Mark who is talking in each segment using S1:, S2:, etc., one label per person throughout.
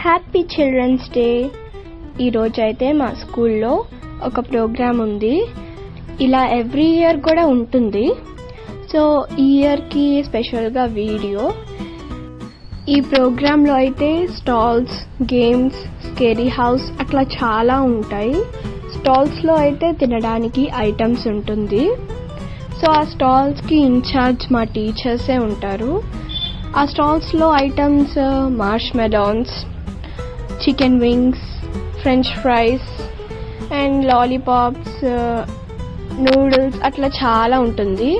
S1: Happy children's day ఈరోజైతే మా స్కూల్లో ఒక ప్రోగ్రామ్ ఉంది. ఇలా ఎవ్రీ ఇయర్ కూడా ఉంటుంది. సో ఈ ఇయర్కి స్పెషల్గా వీడియో. ఈ ప్రోగ్రాంలో అయితే స్టాల్స్ గేమ్స్ స్కేరీ హౌస్ అట్లా చాలా ఉంటాయి. స్టాల్స్లో అయితే తినడానికి ఐటమ్స్ ఉంటుంది. సో ఆ స్టాల్స్కి ఇన్ఛార్జ్ మా టీచర్సే ఉంటారు. ఆ స్టాల్స్లో items marshmallows chicken wings French fries and lollipops noodles అట్లా చాలా ఉంటుంది.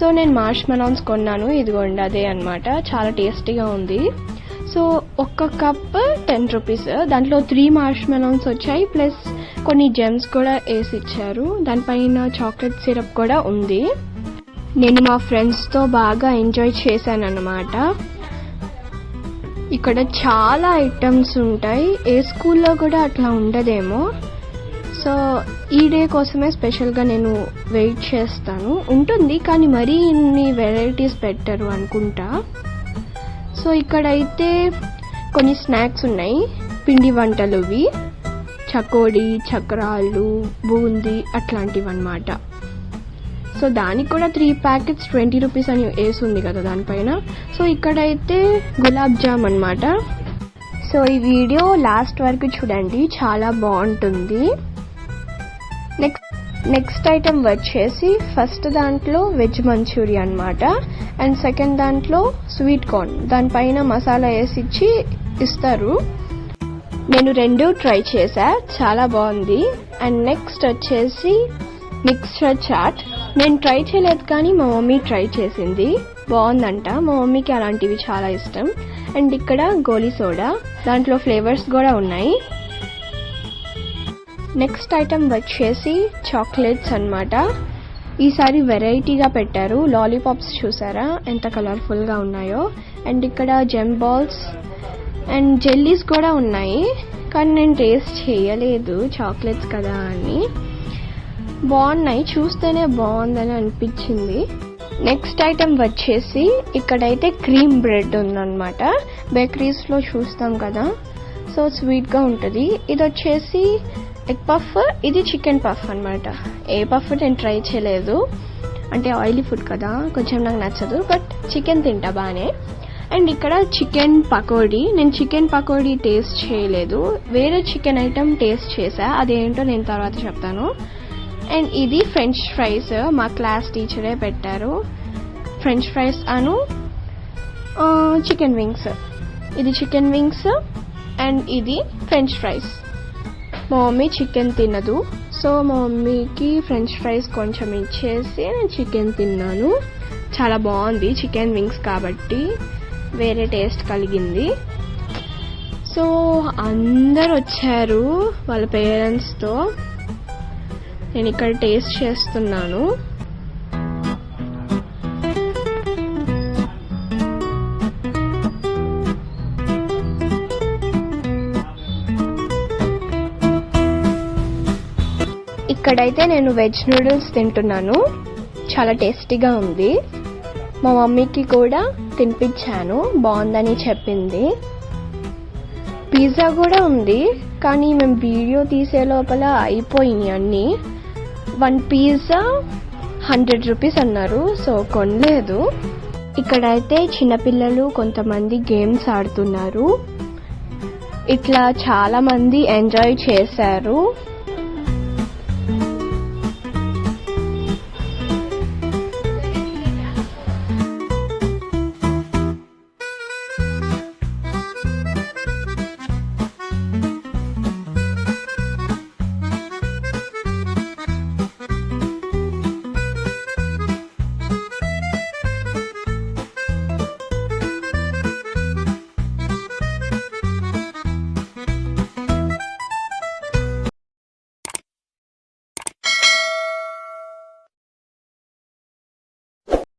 S1: సో నేను మార్ష్ మెలాన్స్ కొన్నాను. ఇదిగోండి అదే అనమాట చాలా టేస్టీగా ఉంది. సో ఒక్క కప్ టెన్ రూపీస్ దాంట్లో త్రీ మార్ష్ మెలాన్స్ వచ్చాయి. ప్లస్ కొన్ని జెమ్స్ కూడా వేసి ఇచ్చారు. దానిపైన చాక్లెట్ సిరప్ కూడా ఉంది. నేను మా ఫ్రెండ్స్తో బాగా ఎంజాయ్ చేశాను అనమాట ఇక్కడ చాలా ఐటమ్స్ ఉంటాయి. ఏ స్కూల్లో కూడా అట్లా ఉండదేమో. సో ఈ డే కోసమే స్పెషల్గా నేను వెయిట్ చేస్తాను. ఉంటుంది కానీ మరీ ఇన్ని వెరైటీస్ పెట్టరు అనుకుంటా. సో ఇక్కడైతే కొన్ని స్నాక్స్ ఉన్నాయి. పిండి వంటలువి చకోడీ చకోడి చక్రాలు బూందీ అట్లాంటివి అనమాట సో దానికి కూడా త్రీ ప్యాకెట్స్ ట్వంటీ రూపీస్ అని వేసుంది కదా దానిపైన. సో ఇక్కడైతే గులాబ్ జామ్ అనమాట సో ఈ వీడియో లాస్ట్ వరకు చూడండి చాలా బాగుంటుంది. నెక్స్ట్ నెక్స్ట్ ఐటమ్ వచ్చేసి ఫస్ట్ దాంట్లో వెజ్ మంచూరియా అనమాట అండ్ సెకండ్ దాంట్లో స్వీట్ కార్న్ దానిపైన మసాలా వేసి ఇచ్చి ఇస్తారు. నేను రెండు ట్రై చేశా చాలా బాగుంది. అండ్ నెక్స్ట్ వచ్చేసి మిక్స్చర్ చాట్. నేను ట్రై చేయలేదు కానీ మా మమ్మీ ట్రై చేసింది. బాగుందంట. మా మమ్మీకి అలాంటివి చాలా ఇష్టం. అండ్ ఇక్కడ గోలీ సోడా. దాంట్లో ఫ్లేవర్స్ కూడా ఉన్నాయి. నెక్స్ట్ ఐటమ్ వచ్చేసి చాక్లెట్స్ అన్నమాట. ఈసారి వెరైటీగా పెట్టారు. లాలీపాప్స్ చూసారా? ఎంత కలర్ఫుల్గా ఉన్నాయో. అండ్ ఇక్కడ జెమ్ బాల్స్. అండ్ జెల్లీస్ కూడా ఉన్నాయి. కానీ నేను టేస్ట్ చేయలేదు. చాక్లెట్స్ కదా అని. బాగున్నాయి. చూస్తేనే బాగుందని అనిపించింది. నెక్స్ట్ ఐటమ్ వచ్చేసి ఇక్కడైతే క్రీమ్ బ్రెడ్ ఉందన్నమాట. బేకరీస్లో చూస్తాం కదా. సో స్వీట్గా ఉంటుంది. ఇది వచ్చేసి ఎగ్ పఫ్ ఇది చికెన్ పఫ్ అనమాట ఏ పఫ్ నేను ట్రై చేయలేదు. అంటే ఆయిలీ ఫుడ్ కదా కొంచెం నాకు నచ్చదు బట్ చికెన్ తింటా బాగానే అండ్ ఇక్కడ చికెన్ పకోడీ. నేను చికెన్ పకోడీ టేస్ట్ చేయలేదు. వేరే చికెన్ ఐటమ్ టేస్ట్ చేశా. అదేంటో నేను తర్వాత చెప్తాను. అండ్ ఇది ఫ్రెంచ్ ఫ్రైస్ మా క్లాస్ టీచరే పెట్టారు. ఫ్రెంచ్ ఫ్రైస్ అను చికెన్ వింగ్స్ ఇది చికెన్ వింగ్స్ అండ్ ఇది ఫ్రెంచ్ ఫ్రైస్ మా మమ్మీ చికెన్ తినదు. సో మా మమ్మీకి ఫ్రెంచ్ ఫ్రైస్ కొంచెం ఇచ్చేసి నేను చికెన్ తిన్నాను. చాలా బాగుంది చికెన్ వింగ్స్ కాబట్టి. వేరే టేస్ట్ కలిగింది. సో అందరు వచ్చారు వాళ్ళ పేరెంట్స్తో నేను ఇక్కడ టేస్ట్ చేస్తున్నాను. ఇక్కడైతే నేను వెజ్ నూడిల్స్ తింటున్నాను. చాలా టేస్టీగా ఉంది. మా మమ్మీకి కూడా తినిపించాను. బాగుందని చెప్పింది. పిజ్జా కూడా ఉంది. కానీ మేము వీడియో తీసే లోపల అయిపోయినాయి అన్నీ. వన్ పిజ్జా హండ్రెడ్ రూపీస్ అన్నారు. సో కొనలేదు. ఇక్కడైతే చిన్నపిల్లలు కొంతమంది గేమ్స్ ఆడుతున్నారు. ఇట్లా చాలామంది ఎంజాయ్ చేశారు.